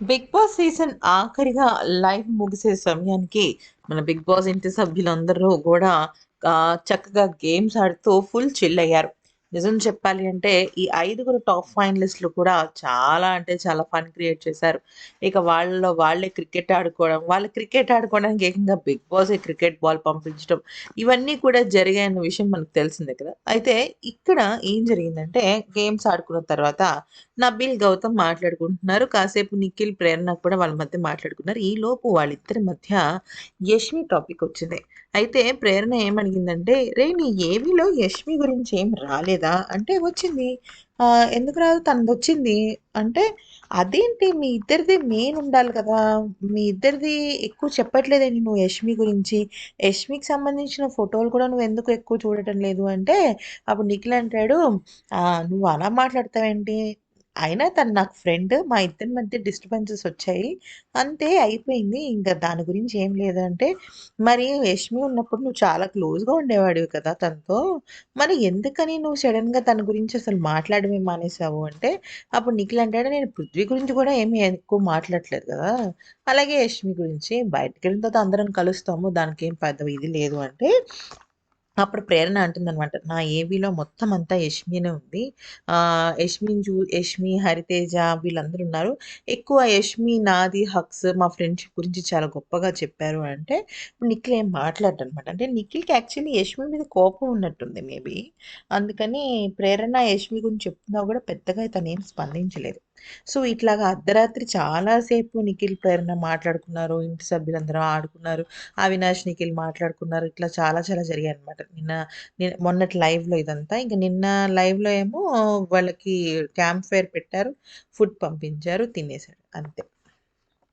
Big boss season ఆఖరిగా live ముగిసే సమయానికి మన బిగ్ బాస్ ఇంటి సభ్యులందరూ కూడా చక్కగా గేమ్స్ ఆడుతూ ఫుల్ చిల్ అయ్యారు. నిజం చెప్పాలి అంటే ఈ ఐదుగురు టాప్ ఫైనలిస్టులు కూడా చాలా అంటే చాలా ఫన్ క్రియేట్ చేశారు. ఇక వాళ్ళలో వాళ్ళే క్రికెట్ ఆడుకోవడం వాళ్ళు క్రికెట్ ఆడుకోవడానికి ఏకంగా బిగ్ బాస్ క్రికెట్ బాల్ పంపించడం ఇవన్నీ కూడా జరిగాయన్న విషయం మనకు తెలిసిందే కదా. అయితే ఇక్కడ ఏం జరిగిందంటే గేమ్స్ ఆడుకున్న తర్వాత నబీల్ గౌతమ్ మాట్లాడుకుంటున్నారు. కాసేపు నిఖిల్ ప్రేరణ కూడా వాళ్ళ మధ్య మాట్లాడుకున్నారు. ఈ లోపు వాళ్ళిద్దరి మధ్య యష్మి టాపిక్ వచ్చింది. అయితే ప్రేరణ ఏమడిగిందంటే రే నీ ఏవిలో యష్మి గురించి ఏం రాలేదు. అంటే వచ్చింది. "ఆ, ఎందుకు రాదు? తనది వచ్చింది అంటే అదేంటి? మీ ఇద్దరిది మెయిన్ ఉండాలి కదా. మీ ఇద్దరిది ఎక్కువ చెప్పట్లేదండి నువ్వు యష్మి గురించి. యష్మికి సంబంధించిన ఫోటోలు కూడా నువ్వు ఎందుకు ఎక్కువ చూడటం లేదు? అంటే అప్పుడు నిఖిల్ అంటాడు "ఆ, నువ్వు అలా మాట్లాడతావేంటి? అయినా తను నాకు ఫ్రెండ్ మా ఇద్దరి మధ్య డిస్టర్బెన్సెస్ వచ్చాయి. అంతే అయిపోయింది. ఇంకా దాని గురించి ఏం లేదంటే మరి యష్మి ఉన్నప్పుడు నువ్వు చాలా క్లోజ్గా ఉండేవాడివి కదా తనతో. మరి ఎందుకని నువ్వు సడన్గా తన గురించి అసలు మాట్లాడమే మానేసావు అంటే అప్పుడు నిఖిల్ అంటాడు నేను పృథ్వీ గురించి కూడా ఏమీ ఎక్కువ మాట్లాడలేదు కదా. అలాగే యష్మి గురించి బయటకు వెళ్ళిన తర్వాత అందరం కలుస్తాము. దానికి ఏం పెద్ద ఇది లేదు. అంటే అప్పుడు ప్రేరణ అంటుందనమాట నా ఏవీలో మొత్తం అంతా యష్మినే ఉంది. ఆ, యష్మిని చూ యష్మి హరితేజ వీళ్ళందరూ ఉన్నారు ఎక్కువ యష్మి నాది హక్స్ మా ఫ్రెండ్షిప్ గురించి చాలా గొప్పగా చెప్పారు అంటే ఇప్పుడు నిఖిల్ ఏం మాట్లాడరు అంటే నిఖిల్కి యాక్చువల్లీ యష్మి మీద కోపం ఉన్నట్టుంది మేబీ. అందుకని ప్రేరణ యష్మి గురించి చెప్తున్నా కూడా పెద్దగా తను ఏం స్పందించలేదు. సో ఇట్లాగా అర్ధరాత్రి చాలాసేపు నిఖిల్ ప్రేరణ మాట్లాడుకున్నారు. ఇంటి సభ్యులందరూ ఆడుకున్నారు. అవినాష్ నిఖిల్ మాట్లాడుకున్నారు. ఇట్లా చాలా చాలా జరిగాయి అనమాట నిన్న నిన్న మొన్నటి లైవ్లో ఇదంతా. ఇంకా నిన్న లైవ్లో ఏమో వాళ్ళకి క్యాంప్ ఫైర్ పెట్టారు. ఫుడ్ పంపించారు తినేశారు. అంతే.